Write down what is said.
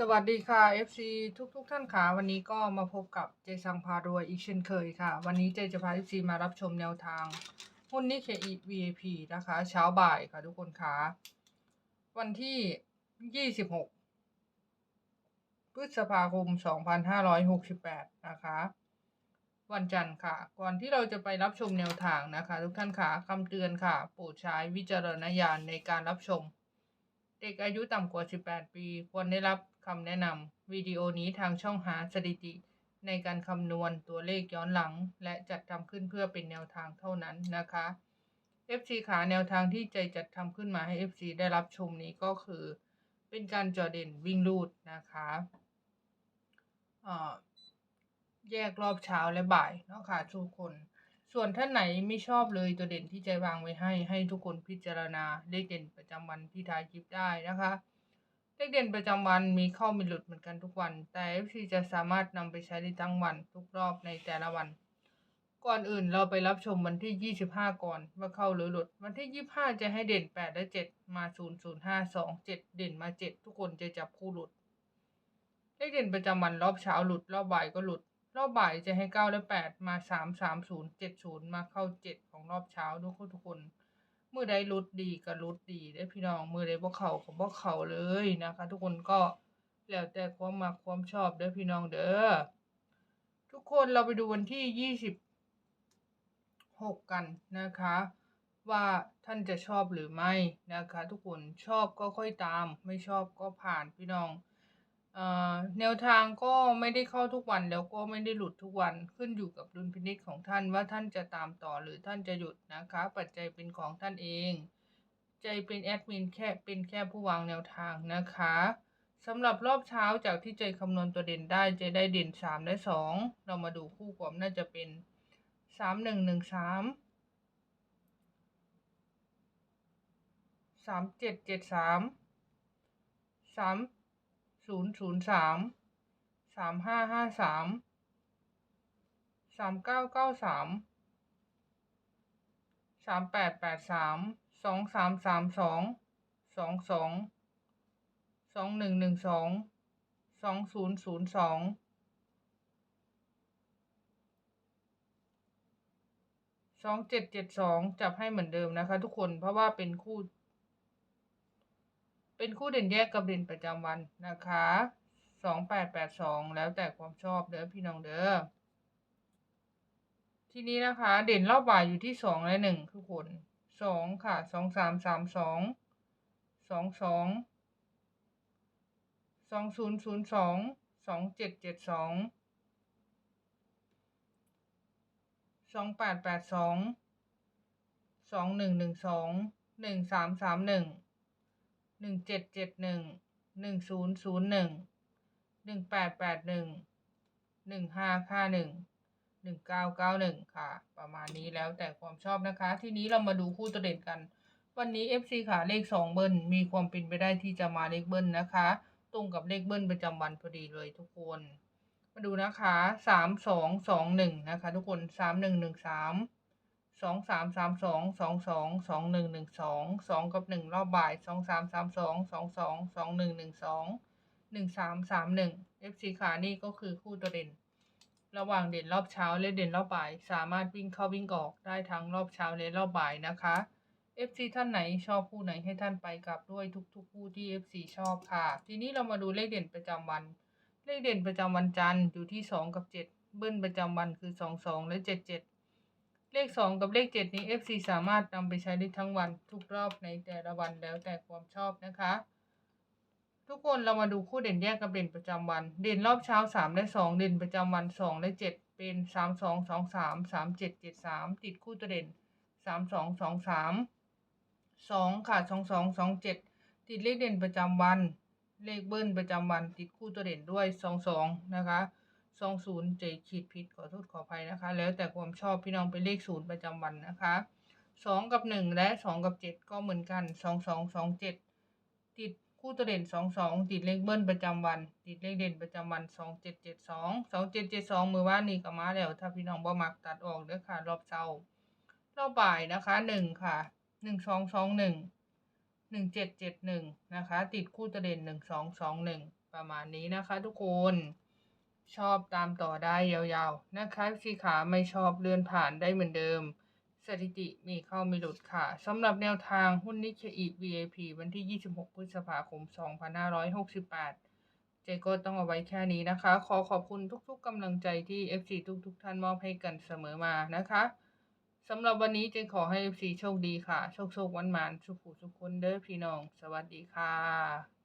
สวัสดีค่ะ FC ทุกทุกๆท่านค่ะ วันนี้ก็มาพบกับเจสังพารวยอีกเช่นเคยค่ะ วันนี้เจจะพา FC มารับชมแนวทาง หุ้นนิเคอี VIP นะคะ เช้าบ่ายค่ะทุกคนค่ะ วันที่ 26 พฤษภาคม 2568 นะคะ วันจันทร์ค่ะ ก่อนที่เราจะไปรับชมแนวทางนะคะ ทุกท่านค่ะคำเตือนค่ะ โปรดใช้วิจารณญาณในการรับชม เด็กอายุต่ำกว่า 18 ปี ควรได้รับคำแนะนำวิดีโอนี้ทางช่องหาสถิติ ในการคำนวณตัวเลขย้อนหลัง และจัดทำขึ้นเพื่อเป็นแนวทางเท่านั้นนะคะ FC ขาแนวทางที่ใจจัดทำขึ้นมาให้ FC ได้รับชมนี้ก็คือ เป็นการจอเด่นวิ่งลูดนะคะเอ่อแยกรอบเช้าและบ่ายเนาะค่ะทุกคน ส่วนท่านไหนไม่ชอบเลยตัวเด่นที่ใจวางไว้ให้ ให้ทุกคนพิจารณาเลขเด่นประจำวันที่ทายคลิปได้นะคะเลขเด่นประจำวันมีเข้ามีหลุดเหมือนกันทุกวัน แต่ FC จะสามารถนำไปใช้ได้ทั้งวันทุกรอบในแต่ละวัน ก่อนอื่นเราไปรับชมวันที่ 25 ก่อนว่าเข้าหรือหลุด วันที่ 25 จะให้เด่น 8 และ 7 มา 0 0 5 2 7 เด่นมา 7 ทุกคนจะจับคู่หลุดเลขเด่นประจำวันรอบเช้าหลุดรอบบ่ายก็หลุด รอบบ่ายจะให้เก้าและแปดมาสามสามศูนย์เจ็ดศูนย์มาเข้าเจ็ดของรอบเช้าทุกคนทุกคนเมื่อใดรุดดีก็รุดดีได้พี่น้องเมื่อใดบ่เขาก็บ่เขาเลยนะคะ ทุกคนก็แล้วแต่ความมักความชอบเด้อพี่น้องเด้อทุกคนเราไปดูวันที่ยี่สิบหกกันนะคะ ว่าท่านจะชอบหรือไม่นะคะ ทุกคนชอบก็ค่อยตาม ไม่ชอบก็ผ่านพี่น้อง แนวทางก็ไม่ได้เข้าทุกวันแล้วก็ไม่ได้หลุดทุกวันขึ้นอยู่กับดุลพินิจของท่านว่าท่านจะตามต่อหรือท่านจะหยุดนะคะ ปัจจัยเป็นของท่านเอง ใจเป็นแอดมินแค่เป็นแค่ผู้วางแนวทางนะคะสำหรับรอบเช้าจากที่ใจคำนวณตัวเด่นได้ใจได้เด่น 3 และ 2 เรามาดูคู่ความน่าจะเป็น 3 1 1 3 3 7 7 3 3 ศูนย์ศูนย์สามสามห้าห้าสามสามเก้าเก้าสามสามแปดแปดสามสองสามสามสองสองสองสองหนึ่งหนึ่งสองสองศูนย์ศูนย์สองสองเจ็ดเจ็ดสองจับให้เหมือนเดิมนะคะทุกคนเพราะว่าเป็นคู่ เป็นคู่เด่นแยกกับเด่นประจำวันนะคะสองแปดแปดสองแล้วแต่ความชอบเด้อพี่น้องเด้อทีนี้นะคะ เด่นรอบบ่ายอยู่ที่สองและหนึ่งทุกคนสองค่ะสองสามสามสองสองสองสองศูนย์ศูนย์สองสองเจ็ดเจ็ดสองสองแปดแปดสองสองหนึ่งหนึ่งสองหนึ่งสามสามหนึ่ง หนึ่งเจ็ดเจ็ดหนึ่งหนึ่งศูนย์ศูนย์หนึ่งหนึ่งแปดแปดหนึ่งหนึ่งห้าห้าหนึ่งหนึ่งเก้าเก้าหนึ่งค่ะ ประมาณนี้แล้วแต่ความชอบนะคะ ทีนี้เรามาดูคู่ตัวเด่นกัน วันนี้ FC ขาเลขสองเบิ้ลมีความเป็นไปได้ที่จะมาเลขเบิ้ลนะคะ ตรงกับเลขเบิ้ลประจำวันพอดีเลยทุกคน มาดูนะคะสามสองสองหนึ่งนะคะ ทุกคนสามหนึ่งหนึ่งสาม สองสามสามสองสองสองสองหนึ่งหนึ่งสองสองกับหนึ่งรอบบ่ายสองสามสามสองสองสองสองหนึ่งหนึ่งสองหนึ่งสามสามหนึ่ง FC ขานี่ก็คือคู่ตัวเด่น ระหว่างเด่นรอบเช้าและเด่นรอบบ่าย สามารถวิ่งเข้าวิ่งออกได้ทั้งรอบเช้าและรอบบ่ายนะคะ FC ท่านไหนชอบคู่ไหนให้ท่านไปกลับด้วยทุกๆคู่ที่ FC ชอบค่ะ ทีนี้เรามาดูเลขเด่นประจำวัน เลขเด่นประจำวันจันทร์อยู่ที่สองกับเจ็ดเบิ้ลประจำวันคือสองสองและเจ็ดเจ็ด เลขสองกับเลขเจ็ดนี้ FC สามารถนำไปใช้ได้ทั้งวันทุกรอบในแต่ละวันแล้วแต่ความชอบนะคะ ทุกคนเรามาดูคู่เด่นแยกกับเด่นประจำวัน เด่นรอบเช้าสามและสองเด่นประจำวันสองและเจ็ดเป็นสามสองสองสามสามเจ็ดเจ็ดสามติดคู่ตัวเด่นสามสองสองสามสองค่ะสองสองสองเจ็ดติดเลขเด่นประจำวัน เลขเบิ้ลประจำวันติดคู่ตัวเด่นด้วยสองสองนะคะ สองศูนย์เจขีดผิดขอโทษขออภัยนะคะ แล้วแต่ความชอบพี่น้องเป็นเลขศูนย์ประจำวันนะคะสองกับหนึ่งและสองกับเจ็ดก็เหมือนกันสองสองสองเจ็ดติดคู่ตัวเด่นสองสองติดเลขเบิ้ลประจำวัน ติดเลขเด่นประจำวันสองเจ็ดเจ็ดสองสองเจ็ดเจ็ดสองมือว่านนี่ก็มาแล้ว ถ้าพี่น้องบ่มักตัดออกเด้อค่ะ รอบเช้ารอบบ่ายนะคะหนึ่งค่ะหนึ่งสองสองหนึ่งหนึ่งเจ็ดเจ็ดหนึ่งนะคะ ติดคู่ตะเด่นหนึ่งสองสองหนึ่งประมาณนี้นะคะ ทุกคน ชอบตามต่อได้ยาวๆ นะคะสีขาไม่ชอบเลื่อนผ่านได้เหมือนเดิม สถิติมีเข้ามีหลุดค่ะสำหรับแนวทางหุ้นนิเคอี VIP วันที่ 26 พฤษภาคม 2568 เจก็ต้องเอาไว้แค่นี้นะคะ ขอขอบคุณทุกๆกำลังใจที่ FC ทุกๆ ท่านมอบให้กันเสมอมานะคะสำหรับวันนี้เจขอให้ FC โชคดีค่ะ โชคโชควันมานสุขสุขคนเด้อพี่น้อง สวัสดีค่ะ